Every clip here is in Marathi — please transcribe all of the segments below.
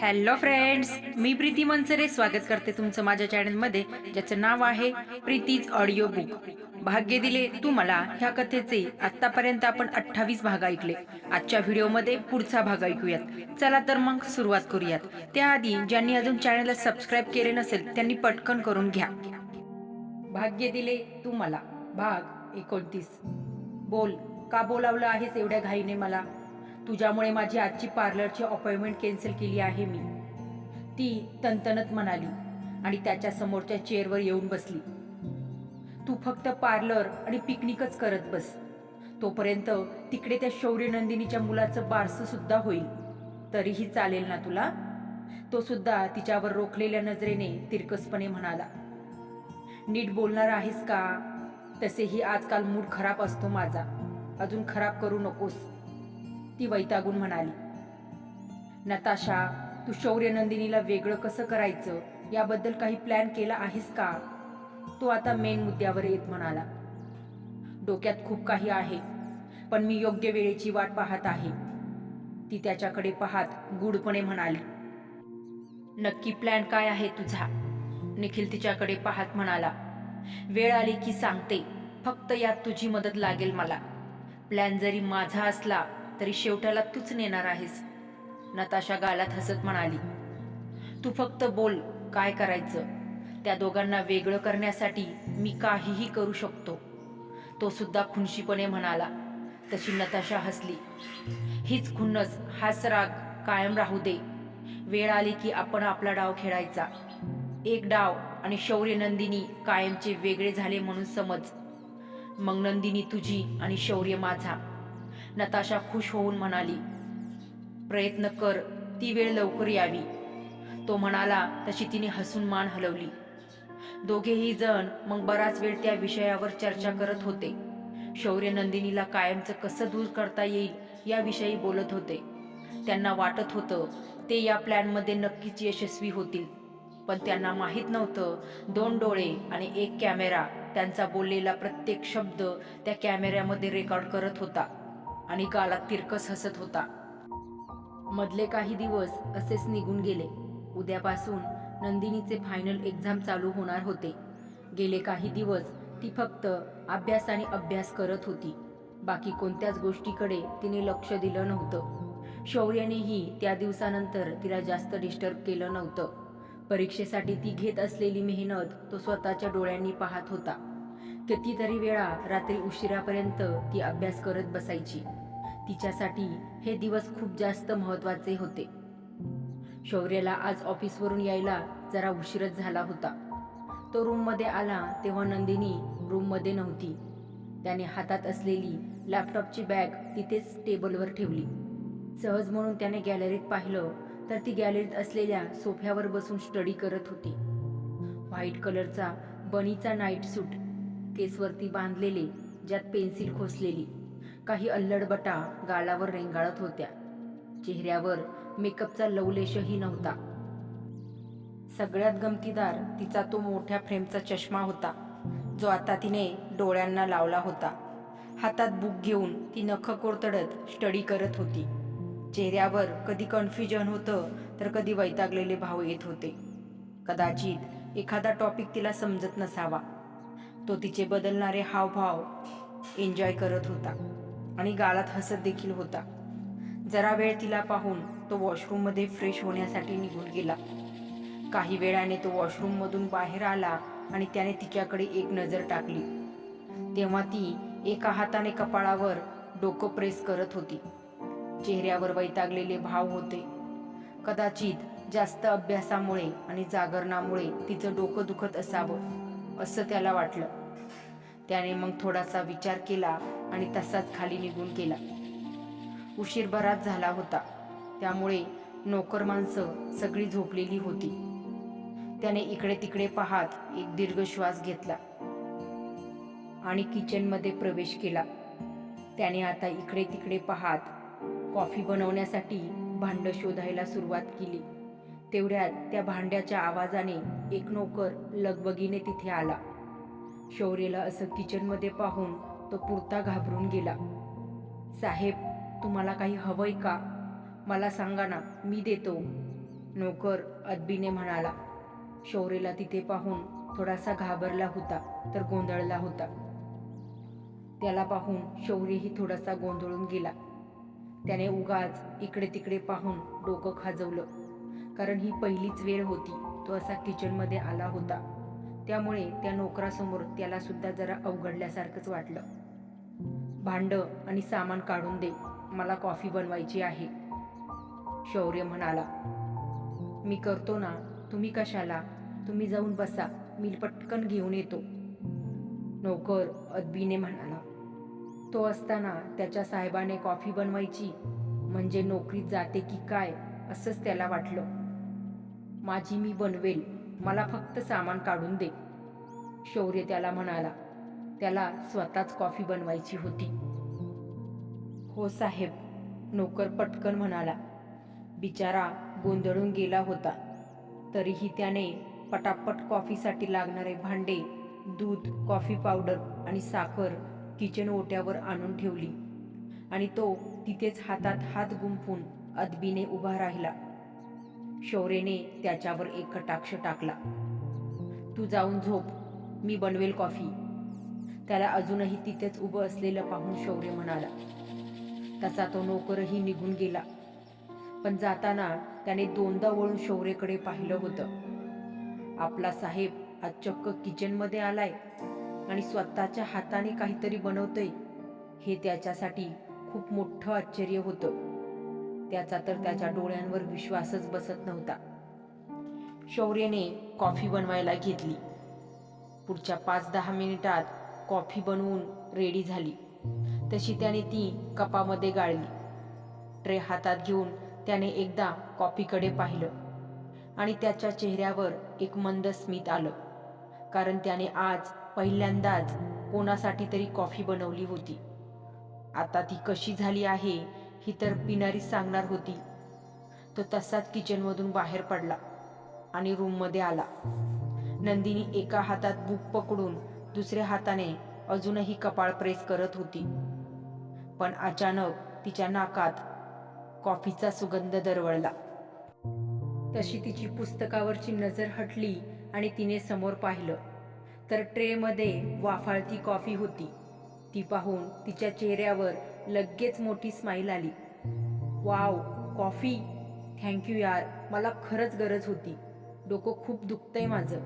हॅलो फ्रेंड्स मी प्रीती मनसरे स्वागत करते तुमचं माझ्या चॅनलमध्ये ज्याचं नाव आहे प्रीतीज ऑडिओ बुक भाग्य दिले तू मला ह्या कथेचे. आतापर्यंत आपण अठ्ठावीस भाग ऐकले. आजच्या व्हिडिओमध्ये पुढचा भाग ऐकूयात. चला तर मग सुरुवात करूयात. त्याआधी ज्यांनी अजून चॅनलला सबस्क्राईब केले नसेल त्यांनी पटकन करून घ्या. भाग्य दिले तू मला. भाग एकोणतीस. बोल का बोलावलं आहेस एवढ्या घाईने मला? तुझ्यामुळे माझी आजची पार्लरची अपॉइंटमेंट कॅन्सल केली आहे मी. ती तनतनत म्हणाली आणि त्याच्या समोरच्या चेअरवर येऊन बसली. तू फक्त पार्लर आणि पिकनिकच करत बस. तोपर्यंत तिकडे त्या शौर्यनंदिनीच्या मुलाचं बारसं सुद्धा होईल. तरीही चालेल ना तुला? तो सुद्धा तिच्यावर रोखलेल्या नजरेने तिरकसपणे म्हणाला. नीट बोलणार आहेस का? तसेही आजकाल मूड खराब असतो माझा. अजून खराब करू नकोस. ती वैतागून म्हणाली नताशा तू शौर्य नंदिनीला वेगळं कसं करायचं? याबद्दल काही प्लॅन केला आहेस का? तो आता मेन मुद्द्यावर येत म्हणाला डोक्यात खूप काही आहे पण मी योग्य वेळेची वाट पाहत आहे. ती त्याच्याकडे पाहत गुडपणे म्हणाली नक्की प्लॅन काय आहे तुझा? निखिल तिच्याकडे पाहत म्हणाला वेळ आली की सांगते फक्त यात तुझी मदत लागेल मला. प्लॅन जरी माझा असला तरी शेवटाला तूच नेणार आहेस. नताशा गालात हसत म्हणाली. तू फक्त बोल काय करायचं? त्या दोघांना वेगळं करण्यासाठी मी काहीही करू शकतो. तो सुद्धा खुनशीपणे म्हणाला. तशी नताशा हसली. हीच खुन्नस हाच राग कायम राहू दे. वेळ आली की आपण आपला डाव खेळायचा. एक डाव आणि शौर्य नंदिनी कायमचे वेगळे झाले म्हणून समज. मग नंदिनी तुझी आणि शौर्य माझा. नताशा खुश होऊन म्हणाली प्रयत्न कर ती वेळ लवकर यावी. तो म्हणाला तशी तिने हसून मान हलवली. दोघेही जण मग बराच वेळ त्या विषयावर चर्चा करत होते. शौर्य नंदिनीला कायमचं कसं दूर करता येईल याविषयी बोलत होते. त्यांना वाटत होतं ते या प्लॅनमध्ये नक्कीच यशस्वी होतील. पण त्यांना माहीत नव्हतं दोन डोळे आणि एक कॅमेरा त्यांचा बोललेला प्रत्येक शब्द त्या कॅमेऱ्यामध्ये रेकॉर्ड करत होता. आणि गालात तिरकस हसत होता. मधले काही दिवस असेच निघून गेले. उद्यापासून नंदिनीचे फायनल एक्झाम चालू होणार होते. गेले काही दिवस ती फक्त अभ्यास आणि अभ्यास करत होती. बाकी कोणत्याच गोष्टीकडे तिने लक्ष दिलं नव्हतं. शौर्यानेही त्या दिवसानंतर तिला जास्त डिस्टर्ब केलं नव्हतं. परीक्षेसाठी ती घेत असलेली मेहनत तो स्वतःच्या डोळ्यांनी पाहत होता. कितीतरी वेळा रात्री उशिरापर्यंत ती अभ्यास करत बसायची. तिच्यासाठी हे दिवस खूप जास्त महत्त्वाचे होते. शौर्याला आज ऑफिसवरून यायला जरा उशीरच झाला होता. तो रूममध्ये आला तेव्हा नंदिनी रूममध्ये नव्हती. त्याने हातात असलेली लॅपटॉपची बॅग तिथेच टेबलवर ठेवली. सहज म्हणून त्याने गॅलरीत पाहिलं तर ती गॅलरीत असलेल्या सोफ्यावर बसून स्टडी करत होती. व्हाईट कलरचा बनीचा नाईट सूट केसवरती बांधलेले ज्यात पेन्सिल खोसलेली. काही अल्लडबटा गालावर रेंगाळत होत्या. चेहऱ्यावर मेकअपचा लवलेशही नव्हता. सगळ्यात गमतीदार तिचा तो मोठ्या फ्रेमचा चष्मा होता जो आता तिने डोळ्यांना लावला होता. हातात बुक घेऊन ती नख कोरतडत स्टडी करत होती. चेहऱ्यावर कधी कन्फ्युजन होतं तर कधी वैतागलेले भाव येत होते. कदाचित एखादा टॉपिक तिला समजत नसावा. तो तिचे बदलणारे हावभाव एन्जॉय करत होता आणि गालात हसत देखील होता. जरा वेळ तिला पाहून तो वॉशरूममध्ये फ्रेश होण्यासाठी निघून गेला. काही वेळाने तो वॉशरूममधून बाहेर आला आणि त्याने तिच्याकडे एक नजर टाकली. तेव्हा ती एका हाताने कपाळावर डोकं प्रेस करत होती. चेहऱ्यावर वैतागलेले भाव होते. कदाचित जास्त अभ्यासामुळे आणि जागरणामुळे तिचं डोकं दुखत असावं असं त्याला वाटलं. त्याने मग थोडासा विचार केला आणि तसाच खाली निघून गेला. उशीर बराच झाला होता. त्यामुळे नोकर माणसं सगळी झोपलेली होती. त्याने इकडे तिकडे पाहत एक दीर्घ श्वास घेतला आणि किचनमध्ये प्रवेश केला. त्याने आता इकडे तिकडे पाहत कॉफी बनवण्यासाठी भांडं शोधायला सुरुवात केली. तेवढ्यात त्या भांड्याच्या आवाजाने एक नोकर लगबगीने तिथे आला. शौर्यला असं किचनमध्ये पाहून तो पुरता घाबरून गेला. साहेब तुम्हाला काही हवंय का? मला सांगा ना मी देतो. नोकर अदबीने म्हणाला. शौर्यला तिथे पाहून थोडासा घाबरला होता तर गोंधळला होता. त्याला पाहून शौर्यही थोडासा गोंधळून गेला. त्याने उगाच इकडे तिकडे पाहून डोकं खाजवलं कारण ही पहिलीच वेळ होती तो असा किचनमध्ये आला होता. त्यामुळे त्या नोकरासमोर त्याला सुद्धा जरा अवघडल्यासारखंच वाटलं. भांड आणि सामान काढून दे मला कॉफी बनवायची आहे. शौर्य म्हणाला. मी करतो ना तुम्ही कशाला? तुम्ही जाऊन बसा मी पटकन घेऊन येतो. नोकर अदबीने म्हणाला. तो असताना त्याच्या साहेबाने कॉफी बनवायची म्हणजे नोकरीत जाते की काय असंच त्याला वाटलं. माझी मी बनवेल. मला फक्त सामान काढून दे. शौर्य त्याला म्हणाला. त्याला स्वतःच कॉफी बनवायची होती. हो साहेब नोकर पटकन म्हणाला. बिचारा गोंधळून गेला होता. तरीही त्याने पटापट कॉफीसाठी लागणारे भांडे दूध कॉफी पावडर आणि साखर किचन ओट्यावर आणून ठेवली आणि तो तिथेच हातात हात गुंफून अदबीने उभा राहिला. शौर्यने त्याच्यावर एक कटाक्ष टाकला. तू जाऊन झोप. मी बनवेल कॉफी. त्याला अजूनही तिथेच उभं असलेलं पाहून शौर्य म्हणाला. तसा तो नोकरही निघून गेला. पण जाताना त्याने दोनदा वळून शौर्यकडे पाहिलं होतं. आपला साहेब आज चक्क किचनमध्ये आलाय आणि स्वतःच्या हाताने काहीतरी बनवतोय. हे त्याच्यासाठी खूप मोठं आश्चर्य होतं. त्याचा तर त्याच्या डोळ्यांवर विश्वासच बसत नव्हता. शौर्यने कॉफी बनवायला घेतली. पुढच्या पाच दहा मिनिटात कॉफी बनवून रेडी झाली. तशी त्याने ती कपामध्ये गाळली. ट्रे हातात घेऊन त्याने एकदा कॉफीकडे पाहिलं आणि त्याच्या चेहऱ्यावर एक मंद स्मित आलं. कारण त्याने आज पहिल्यांदाच कोणासाठी तरी कॉफी बनवली होती. आता ती कशी झाली आहे ही तर पिणारी सांगणार होती. तो तसाच किचनमधून बाहेर पडला आणि रूममध्ये आला. नंदिनी एका हातात बुक पकडून दुसऱ्या हाताने अजूनही कपाळ प्रेस करत होती. पण अचानक तिच्या नाकात कॉफीचा सुगंध दरवळला. तशी तिची पुस्तकावरची नजर हटली आणि तिने समोर पाहिलं तर ट्रेमध्ये वाफाळती कॉफी होती. ती पाहून तिच्या चेहऱ्यावर लगेच मोठी स्माईल आली. Wow coffee. थँक्यू यार. मला खरंच गरज होती. डोकं खूप दुखतंय माझं.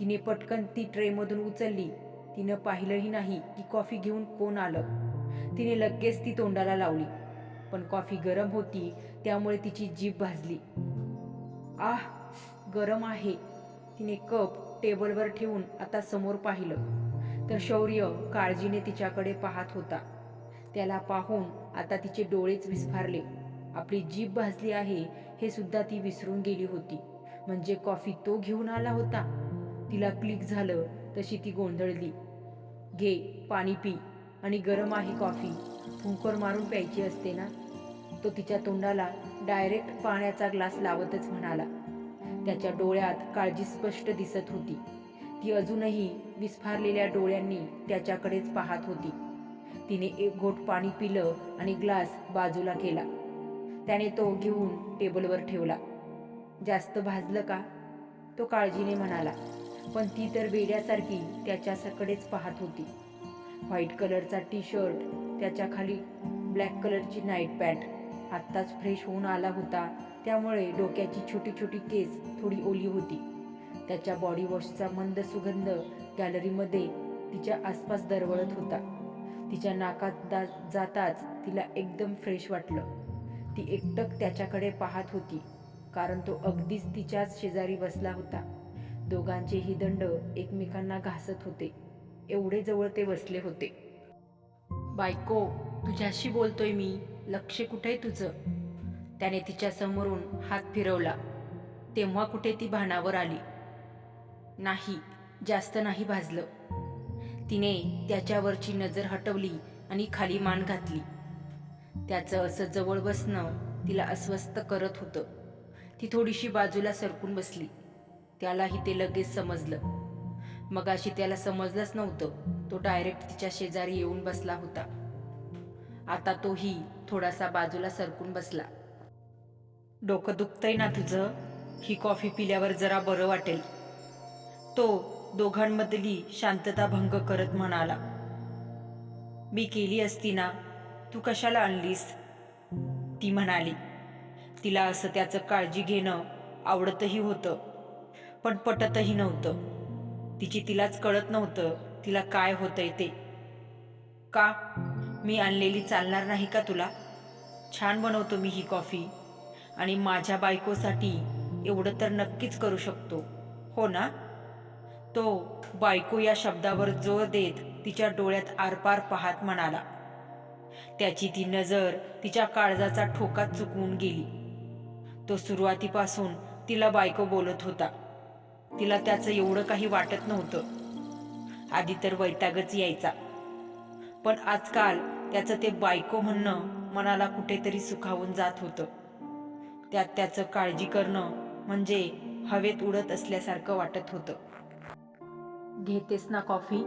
तिने पटकन ती ट्रेमधून उचलली. तिनं पाहिलंही नाही की कॉफी घेऊन कोण आलं. तिने लगेच ती तोंडाला लावली. पण कॉफी गरम होती त्यामुळे तिची जीभ भाजली. आह गरम आहे. तिने कप टेबलवर ठेवून आता समोर पाहिलं. तर शौर्य काळजीने तिच्याकडे पाहत होता. त्याला पाहून आता तिचे डोळेच विस्फारले. आपली जीभ भाजली आहे हे सुद्धा ती विसरून गेली होती. म्हणजे कॉफी तो घेऊन आला होता. तिला क्लिक झालं तशी ती गोंधळली. घे पाणी पी आणि गरम आहे कॉफी. फुंकर मारून प्यायची असते ना? तो तिच्या तोंडाला डायरेक्ट पाण्याचा ग्लास लावतच म्हणाला. त्याच्या डोळ्यात काळजी स्पष्ट दिसत होती. ती अजूनही विस्फारलेल्या डोळ्यांनी त्याच्याकडेच पाहत होती. तिने एक घोट पाणी पिलं आणि ग्लास बाजूला केला. त्याने तो घेऊन टेबलवर ठेवला. जास्त भाजलं का? तो काळजीने म्हणाला. पण ती तर वेड्यासारखी त्याच्याकडेच पाहत होती. व्हाईट कलरचा टी शर्ट त्याच्याखाली ब्लॅक कलरची नाईट पॅन्ट. आत्ताच फ्रेश होऊन आला होता. त्यामुळे डोक्याची छोटी छोटी केस थोडी ओली होती. त्याच्या बॉडी वॉशचा मंद सुगंध गॅलरीमध्ये तिच्या आसपास दरवळत होता. तिच्या नाकात दा जाताच तिला एकदम फ्रेश वाटलं. ती एकटक त्याच्याकडे पाहत होती कारण तो अगदीच तिच्याच शेजारी बसला होता. दोघांचेही दंड एकमेकांना घासत होते. एवढे जवळ ते बसले होते. बायको तुझ्याशी बोलतोय मी. लक्ष कुठे तुझं? त्याने तिच्या समोरून हात फिरवला. तेव्हा कुठे ती भानावर आली. नाही जास्त नाही भाजलं. तिने त्याच्यावरची नजर हटवली आणि खाली मान घातली. त्याचं असं जवळ बसणं तिला अस्वस्थ करत होतं. ती थोडीशी बाजूला सरकून बसली. त्यालाही ते लगेच समजलं. मगाशी त्याला समजलंच नव्हतं. तो डायरेक्ट तिच्या शेजारी येऊन बसला होता. आता तोही थोडासा बाजूला सरकून बसला. डोकं दुखतंय ना तुझं? ही कॉफी पिल्यावर जरा बरं वाटेल. तो दोघांमधली शांतता भंग करत म्हणाला मी केली असती ना तू कशाला आणलीस? ती म्हणाली तिला असं त्याचं काळजी घेणं आवडतही होतं पण पटतही नव्हतं. तिची तिलाच कळत नव्हतं तिला काय होतंय ते. का? मी आणलेली चालणार नाही का तुला? छान बनवतो मी ही कॉफी आणि माझ्या बायकोसाठी एवढं तर नक्कीच करू शकतो. हो ना? तो बायको या शब्दावर जोर देत तिच्या डोळ्यात आरपार पाहत म्हणाला. त्याची ती नजर तिच्या काळजाचा ठोका चुकवून गेली. तो सुरुवातीपासून तिला बायको बोलत होता. तिला त्याचं एवढं काही वाटत नव्हतं. आधी तर वैतागच यायचा. पण आजकाल त्याचं ते बायको म्हणणं मनाला कुठेतरी सुखावून जात होतं. त्यात त्याचं काळजी करणं म्हणजे हवेत उडत असल्यासारखं वाटत होतं. घेतेस ना कॉफी?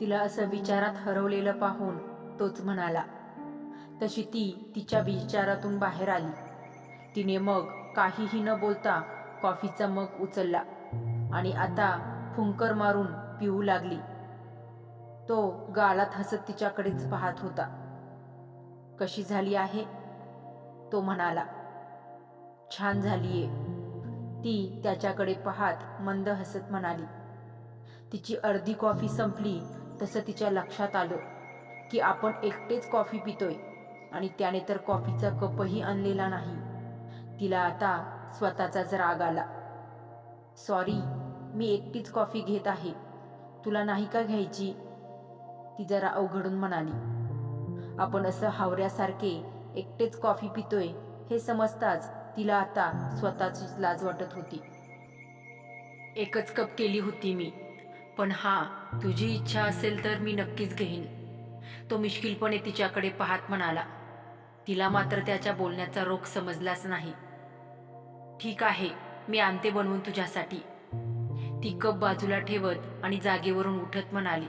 तिला असं विचारात हरवलेलं पाहून तोच म्हणाला. तशी ती तिच्या विचारातून बाहेर आली. तिने मग काहीही न बोलता कॉफीचा मग उचलला आणि आता फुंकर मारून पिऊ लागली. तो गालात हसत तिच्याकडेच पाहत होता. कशी झाली आहे? तो म्हणाला. छान झालीये. ती त्याच्याकडे पाहत मंद हसत म्हणाली. तिची अर्धी कॉफी संपली तसं तिच्या लक्षात आलं की आपण एकटेच कॉफी पितोय आणि त्याने तर कॉफीचा कपही आणलेला नाही. तिला आता स्वतःचाच राग आला. सॉरी मी एकटीच कॉफी घेत आहे. तुला नाही का घ्यायची? ती जरा अवघडून म्हणाली. आपण असं हावऱ्यासारखे एकटेच कॉफी पितोय हे समजताच तिला आता स्वतःचीच लाज वाटत होती. एकच कप केली होती मी. पण हा तुझी इच्छा असेल तर मी नक्कीच घेईन. तो मिश्किलपणे तिच्याकडे पाहत म्हणाला तिला मात्र त्याच्या बोलण्याचा रोख समजलाच नाही. ठीक आहे मी आणते बनवून तुझ्यासाठी. ती कप बाजूला ठेवत आणि जागेवरून उठत म्हणाली.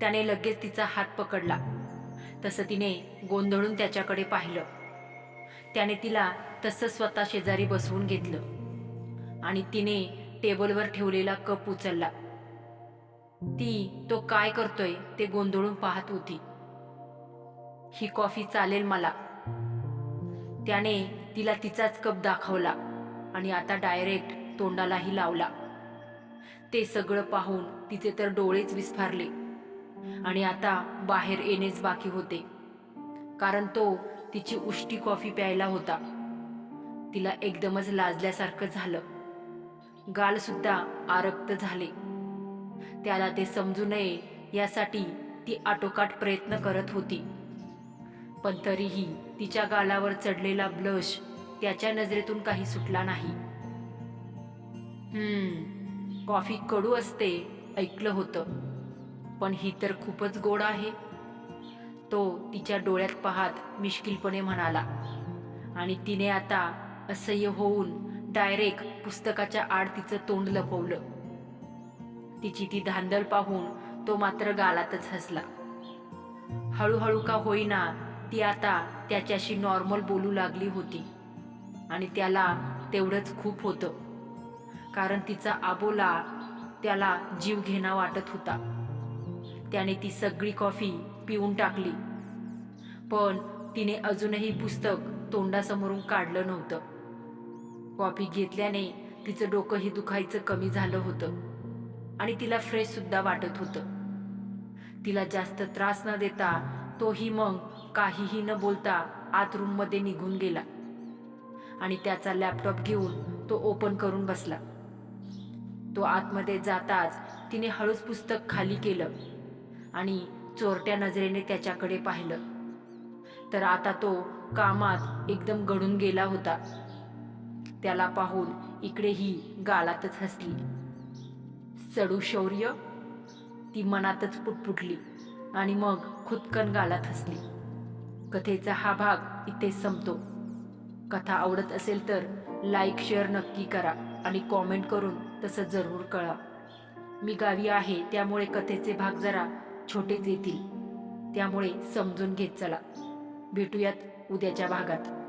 त्याने लगेच तिचा हात पकडला. तसं तिने गोंधळून त्याच्याकडे पाहिलं. त्याने तिला तसं स्वतः शेजारी बसवून घेतलं आणि तिने टेबलवर ठेवलेला कप उचलला. ती तो काय करतोय ते गोंधळून पाहत होती. ही कॉफी चालेल मला. त्याने तिला तिचाच कप दाखवला आणि आता डायरेक्ट तोंडालाही लावला. ते सगळं पाहून तिचे तर डोळेच विस्फारले आणि आता बाहेर येणेच बाकी होते. कारण तो तिची उष्टी कॉफी प्यायला होता. तिला एकदमच लाजल्यासारखं झालं. गाल सुद्धा आरक्त झाले. त्याला ते समजू नये यासाठी ती आटोकाट प्रयत्न करत होती. पण तरीही तिच्या गालावर चढलेला ब्लश त्याच्या नजरेतून काही सुटला नाही. हम्म कॉफी कडू असते ऐकलं होतं. पण ही तर खूपच गोड आहे. तो तिच्या डोळ्यात पाहत मिश्किलपणे म्हणाला. आणि तिने आता असह्य होऊन डायरेक्ट पुस्तकाच्या आड तिचं तोंड लपवलं. तिची ती धांदल पाहून तो मात्र गालातच हसला. हळूहळू का होईना ती आता त्याच्याशी नॉर्मल बोलू लागली होती आणि त्याला तेवढंच खूप होतं. कारण तिचा आबोला त्याला जीव घेणा वाटत होता. त्याने ती सगळी कॉफी पिऊन टाकली. पण तिने अजूनही पुस्तक तोंडासमोरून काढलं नव्हतं. कॉफी घेतल्याने तिचं डोकंही दुखायचं कमी झालं होतं. आणि तिला फ्रेश सुद्धा वाटत होतं. तिला जास्त त्रास न देता तोही मग काहीही न बोलता आत रूममध्ये निघून गेला. आणि त्याचा लॅपटॉप घेऊन तो ओपन करून बसला. तो आतमध्ये जाताच तिने हळूच पुस्तक खाली केलं आणि चोरट्या नजरेने त्याच्याकडे पाहिलं. तर आता तो कामात एकदम गडून गेला होता. त्याला पाहून इकडेही गालातच हसली. चढू शौर्य. ती मनातच पुटपुटली आणि मग खुदकन गालात हसली. कथेचा हा भाग इथे संपतो. कथा आवडत असेल तर लाईक शेअर नक्की करा आणि कॉमेंट करून तसं जरूर कळा. मी गावी आहे त्यामुळे कथेचे भाग जरा छोटेच येतील. त्यामुळे समजून घेत चला. भेटूयात उद्याच्या भागात.